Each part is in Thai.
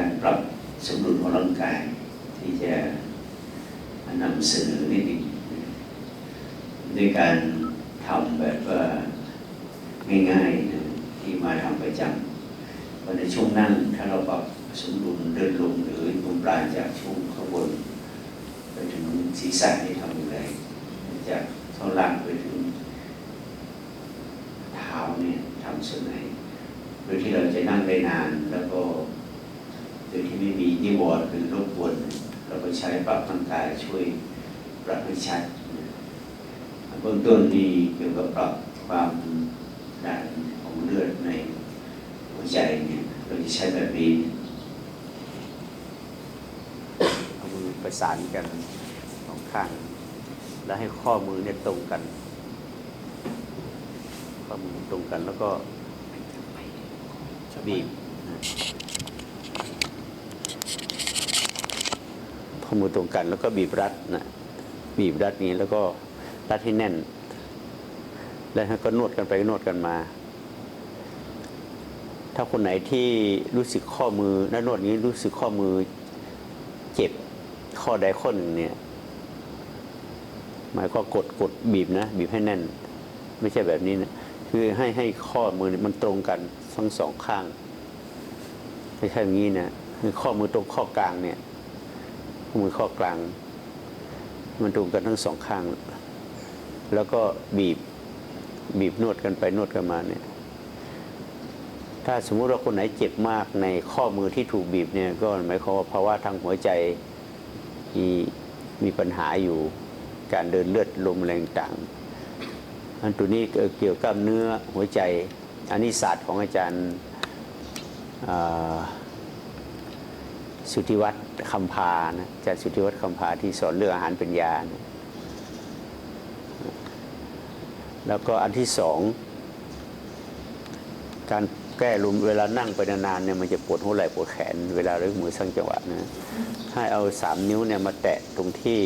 การปรับสมดุลของร่างกาย ที่จะนำเสนอนิดหนึงนะด้วยการทำแบบว่าง่ายๆนะที่มาทำประจำวันในช่วงนั่งถ้าเราปรับสมดุลเดินลงหรือลงปลายจากช่วงข้างบนไปถึงศีรษะที่ทำอย่างไรจากท่อนล่างไปถึงเท้าเนี่ยทำส่วนไหนโดยที่เราจะนั่งได้นานแล้วก็ โดยที่ไม่มีนิวรณ์หรือรบกวนเราก็ใช้ปรับร่างกายช่วยปรับให้ชัดเบื้องต้นมีเกี่ยวกับปรับความดันของเลือดในหัวใจเนี่ยเราจะใช้แบบนี้เอามือประสานกันสองข้าง แล้วให้ข้อมือเนี่ยตรงกัน ข้อมือตรงกันแล้วก็บีบนะ ข้อมือตรงกัน แล้วก็บีบรัดนะบีบรัดนี้แล้วก็รัดให้แน่น แล้วก็นวดกันไปนวดกันมา ถ้าคนไหนที่รู้สึกข้อมือแล้วนวดนี้รู้สึกข้อมือเจ็บข้อใดข้อหนึ่งเนี่ยหมายก็กดกดบีบนะ บีบให้แน่น ไม่ใช่แบบนี้นะคือให้ให้ข้อมือมันตรงกันทั้งสองข้างไม่ใช่อย่างนี้นะคือข้อมือตรงข้อกลางเนี่ย มือข้อกลาง มันตรงกันทั้งสองข้าง แล้วก็บีบบีบนวดกันไปนวดกันมาเนี่ยถ้าสมมุติว่าคนไหนเจ็บมากในข้อมือที่ถูกบีบเนี่ยก็หมายความว่าภาวะทางหัวใจมีมีปัญหาอยู่การเดินเลือดลมแรงต่างอันตัวนี้เกี่ยวกับเนื้อหัวใจ อันนี้ศาสตร์ของอาจารย์อ่า สุทธิวัฒน์คำพานะอาจารย์สุทธิวัฒน์คำพาที่สอนเรื่องอาหารเป็นยานะแล้วก็อันที่สอง การแก้ลมเวลานั่งไปนานๆเนี่ยมันจะปวดหัวไหล่ปวดแขน เวลาเรื่องมือสร้างจังหวะนะให้เอาสามนิ้วเนี่ยมาแตะตรงที่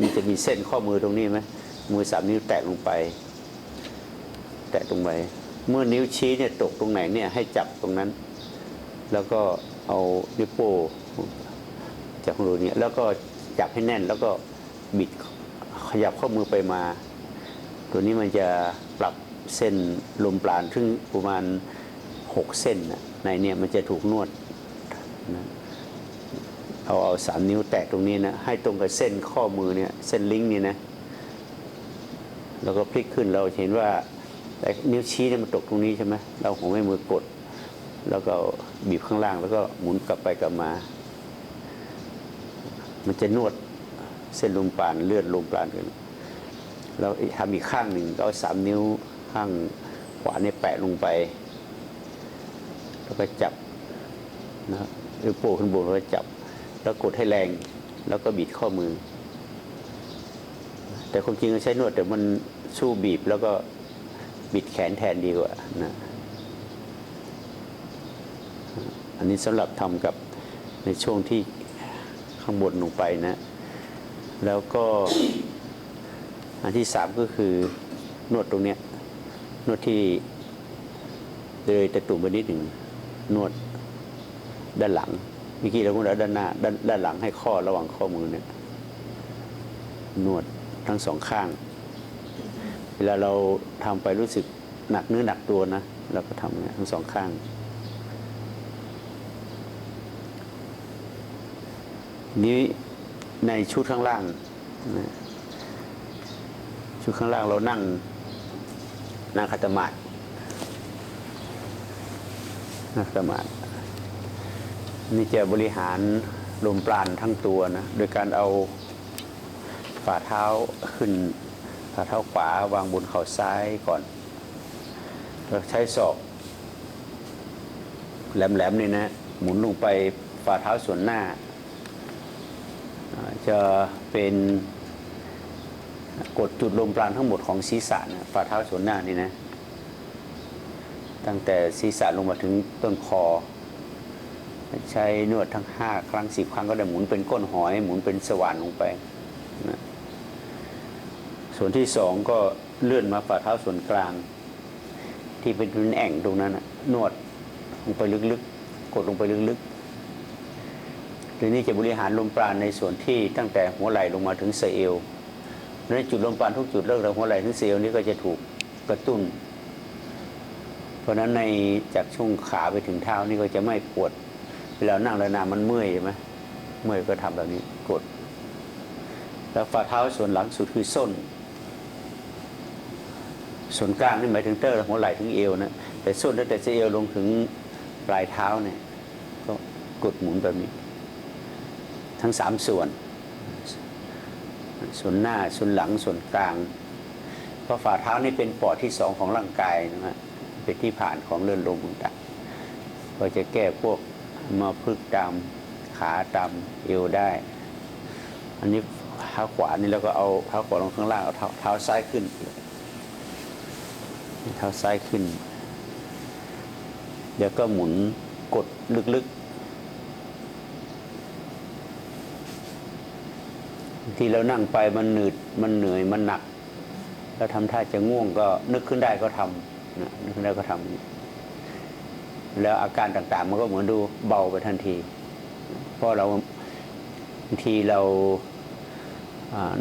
มันจะมีเส้นข้อมือตรงนี้ไหมมือสามนิ้วแตะลงไป แตะตรงไปเมื่อนิ้วชี้เนี่ยตกตรงไหนเนี่ยให้จับตรงนั้น แล้วก็เอานิ้วโป้จับตรงนี้แล้วก็จับให้แน่นแล้วก็บิดขยับข้อมือไปมา ตัวนี้มันจะปรับเส้นลมปราณถึงประมาณหกเส้นในเนี่ยมันจะถูกนวดนะเอาเอาสามนิ้วแตะตรงนี้นะให้ตรงกับเส้นข้อมือเนี่ยเส้นลิงก์นี่นะแล้วก็พลิกขึ้นเราเห็นว่านิ้วชี้เนี่ยมันตกตรงนี้ใช่ไหมเราหัวแม่มือกด แล้วก็บีบข้างล่างแล้วก็หมุนกลับไปกลับมา มันจะนวดเส้นลมปราณเลือดลมปราณกันเราทำอีกข้างหนึ่งก็เอาสามนิ้วข้างขวาเนี่ยแปะลงไป แล้วก็จับนะหรือโป้ขึ้นบนแล้วจับ แล้วกดให้แรง แล้วก็บีบข้อมือ แต่ความจริงเราใช้นวดแต่มันสู้บีบแล้วก็บิดแขนแทนดีกว่านะ อันนี้สำหรับทำกับในช่วงที่ข้างบนลงไปนะ แล้วก็อันที่สามก็คือนวดตรงเนี้ยนวดที่เลยตะตุ่มไปนิดหนึ่งนวดด้านหลังเมื่อกี้เราพูดแล้วด้านหน้าด้านด้านหลังให้ข้อระหว่างข้อมือเนี่ยนวดทั้งสองข้าง เวลาเราทำไปรู้สึกหนักเนื้อหนักตัวนะเราก็ทำเนี่ยทั้งสองข้าง นี้ในชุดข้างล่าง ชุดข้างล่างเรานั่งนั่งคัตมาดนั่งคัตมาดนี่จะบริหารลมปราณทั้งตัวนะ โดยการเอาฝ่าเท้าขึ้น ฝ่าเท้าขวาวางบนเข่าซ้ายก่อนเราใช้ศอก แหลมๆนี่นะ หมุนลงไปฝ่าเท้าส่วนหน้า จะเป็นกดจุดลมปราณทั้งหมดของศีรษะนะฝ่าเท้าส่วนหน้านี่นะ ตั้งแต่ศีรษะลงมาถึงต้นคอ ใช้นวดทั้งห้าครั้งสิบครั้งก็ได้หมุนเป็นก้นหอย หมุนเป็นสว่านลงไปนะส่วนที่สองก็เลื่อนมาฝ่าเท้าส่วนกลาง ที่เป็นเป็นแอ่งตรงนั้นนะนวดลงไปลึกๆ กดลงไปลึกๆ ทีนี้จะบริหารลมปราณในส่วนที่ตั้งแต่หัวไหล่ลงมาถึงสะเอวในจุดลมปราณทุกจุดเริ่มจากหัวไหล่ถึงสะเอวนี้ก็จะถูกกระตุ้น เพราะฉะนั้นในจากช่วงขาไปถึงเท้านี่ก็จะไม่ปวด เวลานั่งแล้วนานมันเมื่อยใช่ไหมเมื่อยก็ทำแบบนี้กด แล้วฝ่าเท้าส่วนหลังสุดคือส้น ส่วนกลางนี่หมายถึงเตอร์หัวไหล่ถึงเอวนะแต่ส้นตั้งแต่เอวลงถึงปลายเท้าเนี่ยก็กดหมุนแบบนี้ ทั้งสามส่วน ส่วนหน้าส่วนหลังส่วนกลาง เพราะฝ่าเท้านี่เป็นปอดที่สองของร่างกายนะฮะเป็นที่ผ่านของเลือดลมต่างก็จะแก้พวกมาพึกษ์ตามขาตามเอวได้ อันนี้เท้าขวานี่แล้วก็เอาเท้าขวาลงข้างล่างเอาเท้าเท้าซ้ายขึ้นเท้าซ้ายขึ้นเดี๋ยวก็หมุนกดลึกๆ ที่เรานั่งไปมันหนืดมันเหนื่อยมันหนัก แล้วทำท่าจะง่วงก็นึกขึ้นได้ก็ทำนะนึกขึ้นได้ก็ทำแล้วอาการต่างๆ มันก็เหมือนดูเบาไปทันที เพราะเราบางทีเรา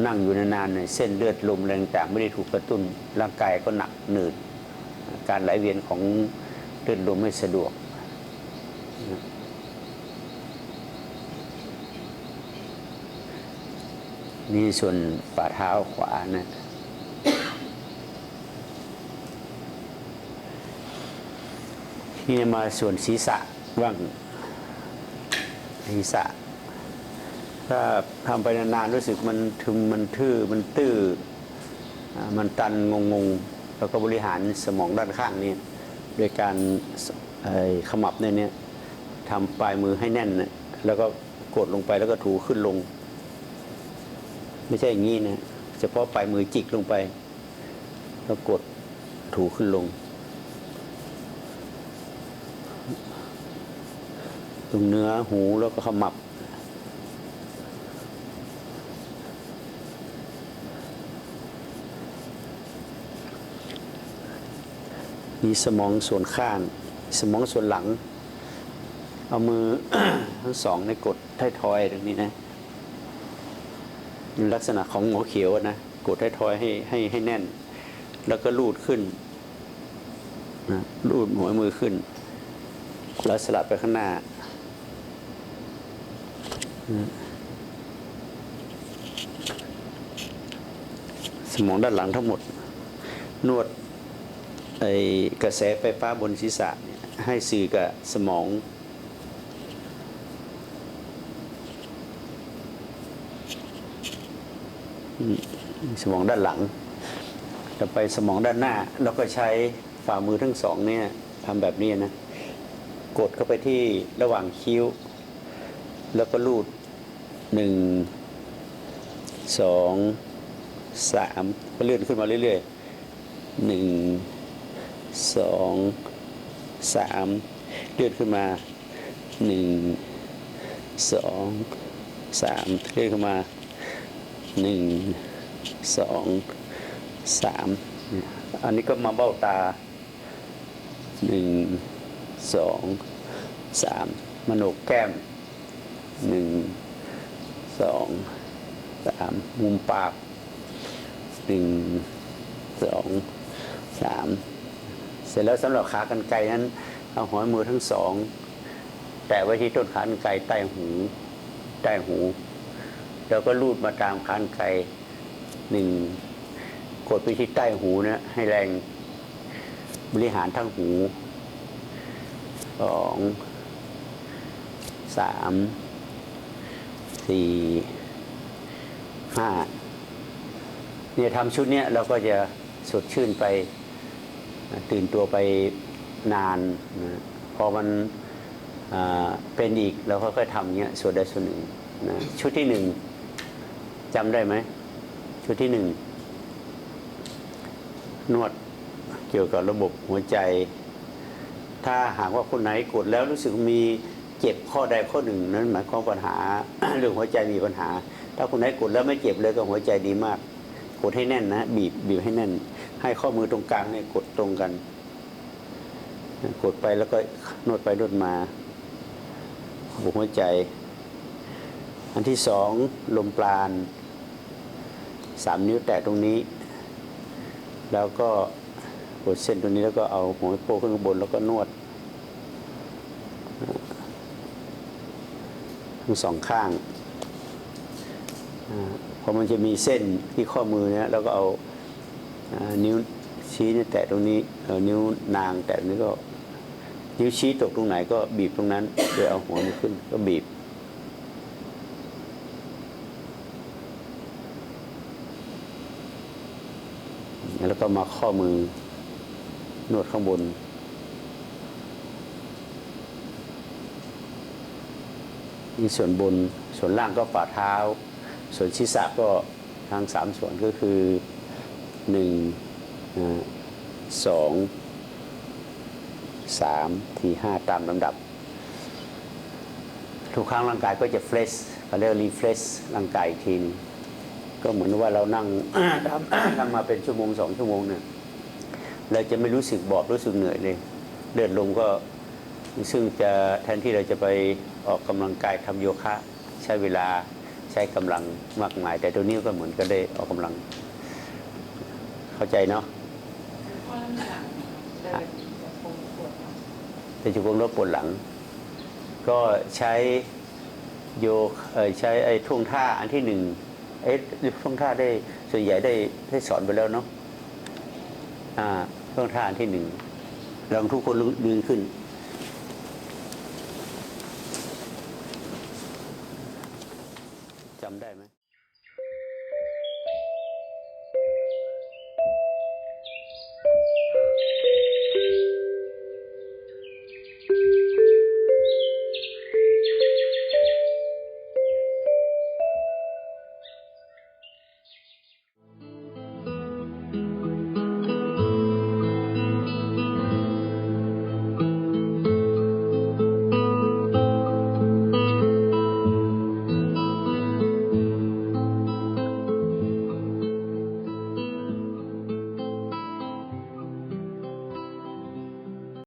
นั่งอยู่นานๆเนี่ยเส้นเลือดลมแรงต่างๆไม่ได้ถูกกระตุ้น ร่างกายก็หนักหนืด การไหลเวียนของเลือดลมไม่สะดวก นี่ส่วนฝ่าเท้าขวานะนี่มาส่วนศีรษะบ้างศีรษะ ถ้าทำไปนานๆรู้สึกมันทึมมันทื่อมันตื้อมันตันงงๆแล้วก็บริหารสมองด้านข้างนี้โดยการขมับเนี่ยเนี่ยทำปลายมือให้แน่น แล้วก็กดลงไปแล้วก็ถูขึ้นลง ไม่ใช่อย่างนี้นะเฉพาะปลายมือจิกลงไป แล้วกดถูขึ้นลง ตรงเนื้อหูแล้วก็ขมับ มีสมองส่วนข้าง สมองส่วนหลัง เอามือทั้งสองในกดท้ายทอยตรงนี้นะ ลักษณะของหัวเขียวนะกดท้ทอยให้ให้ให้แน่น แล้วก็ลูดขึ้นนะลูดหัวมือขึ้น แล้วสลับไปข้างหน้า สมองด้านหลังทั้งหมด นวดไอกระแสไฟฟ้าบนศีรษะให้สื่อกับสมอง อืม สมองด้านหลังจะไปสมองด้านหน้า แล้วก็ใช้ฝ่ามือทั้งสองเนี่ยทำแบบนี้นะ กดเข้าไปที่ระหว่างคิ้ว แล้วก็ลูดหนึ่งสองสามก็เลื่อนขึ้นมาเรื่อยๆหนึ่งสองสามเลื่อนขึ้นมาหนึ่งสองสามเลื่อนขึ้นมาหนึ่ง สองสามอันนี้ก็มาเบ้าตาหนึ่งสองสามมโนกแก้มหนึ่งสองสามมุมปากหนึ่งสองสามเสร็จแล้วสำหรับขากรรไกรนั้น เอาหัวมือทั้งสองแตะไว้ที่ต้นขากรรไกรใต้หูใต้หู แล้วก็ลูดมาตามขากรรไกร หนึ่งกดไปที่ใต้หูนะให้แรงบริหารทั้งหูสองสามสี่ห้าเนี่ยทำชุดเนี้ยเราก็จะสดชื่นไปตื่นตัวไปนานนะพอมันเป็นอีกเราค่อยๆทำเงี้ยส่วนใดส่วนหนึ่งนะชุดที่หนึ่งจำได้ไหม ชุดที่หนึ่งนวดเกี่ยวกับระบบหัวใจ ถ้าหากว่าคนไหนกดแล้วรู้สึกมีเจ็บข้อใดข้อหนึ่งนั้นหมายความปัญหาเรื่องหัวใจมีปัญหา ถ้าคนไหนกดแล้วไม่เจ็บเลยก็หัวใจดีมาก กดให้แน่นนะบีบบีบให้แน่น ให้ข้อมือตรงกลางเนี่ยกดตรงกัน กดไปแล้วก็นวดไปนวดมาบุกหัวใจ อันที่สองลมปราณ สามนิ้วแตะตรงนี้ แล้วก็กดเส้นตรงนี้แล้วก็เอาหัวโป้ขึ้นข้างบนแล้วก็นวดทั้งสองข้างอาพอมันจะมีเส้นที่ข้อมือเนี่ยเราก็เอานิ้วชี้เนี่ยแตะตรงนี้เอานิ้วนางแตะตรงนี้ก็ นิ้วชี้ตกตรงไหนก็บีบตรงนั้นโดยเอาหัวมันขึ้นก็บีบ แล้วก็มาข้อมือนวดข้างบน นี่ส่วนบนส่วนล่างก็ฝ่าเท้า ส่วนศีรษะก็ทั้งสามส่วนก็คือหนึ่งสองสามทีห้าตามลำดับ ทุกครั้งร่างกายก็จะเฟรชเขาเรียกรีเฟรชร่างกายอีกทีนึง ก็เหมือนว่าเรานั่งทำทำมาเป็นชั่วโมงสองชั่วโมงเนี่ยเราจะไม่รู้สึกบอบรู้สึกเหนื่อยเลย เลือดลมก็ซึ่งจะแทนที่เราจะไปออกกำลังกายทำโยคะ ใช้เวลาใช้กำลังมากมาย แต่ตัวนี้ก็เหมือนก็ได้ออกกำลัง เข้าใจเนาะข้อน้ำหนักเดินจะคงปวดหลังแต่จุกงลดปวดหลัง ก็ใช้โยกเอ่อใช้ไอ้ท่วงท่าอันที่หนึ่ง เอ๊ะท่วงท่าได้ส่วนใหญ่ได้ได้สอนไปแล้วเนาะอ่าท่วงท่านที่หนึ่งลองทุกคนดึงขึ้น